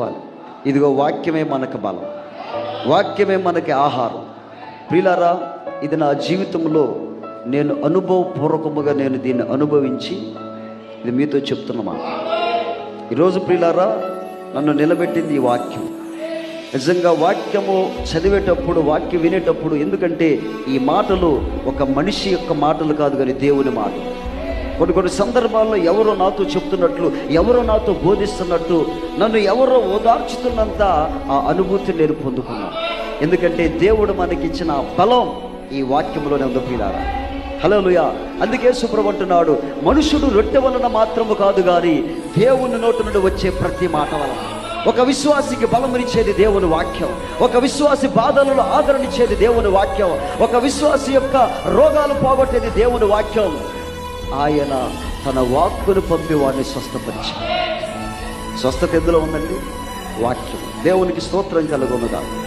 చెప్పాలి. ఇదిగో వాక్యమే మనకు బలం. వాక్యమే మనకి ఆహారం. ప్రిలారా ఇది నా జీవితంలో నేను అనుభవపూర్వకముగా నేను దీన్ని అనుభవించి ఇది మీతో చెప్తున్నమా ఈరోజు ప్రియులారా నన్ను నిలబెట్టింది ఈ వాక్యం. నిజంగా వాక్యము చదివేటప్పుడు వాక్యం వినేటప్పుడు ఎందుకంటే ఈ మాటలు ఒక మనిషి యొక్క మాటలు కాదు కానీ దేవుని మాటలు. కొన్ని కొన్ని సందర్భాల్లో ఎవరో నాతో చెప్తున్నట్లు ఎవరో నాతో బోధిస్తున్నట్టు నన్ను ఎవరో ఓదార్చుతున్నంత ఆ అనుభూతిని నేను పొందుకున్నాను. ఎందుకంటే దేవుడు మనకిచ్చిన ఇచ్చిన బలం ఈ వాక్యంలోనే ఉంది హలో హలోలుయా అందుకే శుభ్రం అంటున్నాడు మనుషుడు రొట్టె వలన మాత్రము కాదు కానీ దేవుని నోటి నుండి వచ్చే ప్రతి మాట వలన. ఒక విశ్వాసికి బలమనిచ్చేది దేవుని వాక్యం. ఒక విశ్వాసి బాధలను ఆదరణించేది దేవుని వాక్యం. ఒక విశ్వాసి యొక్క రోగాలు పోగొట్టేది దేవుని వాక్యం. ఆయన తన వాక్కును పంపి వాడిని స్వస్థపరిచి. స్వస్థత ఎందులో ఉందండి? వాక్యం. దేవునికి స్తోత్రం కలుగునుగా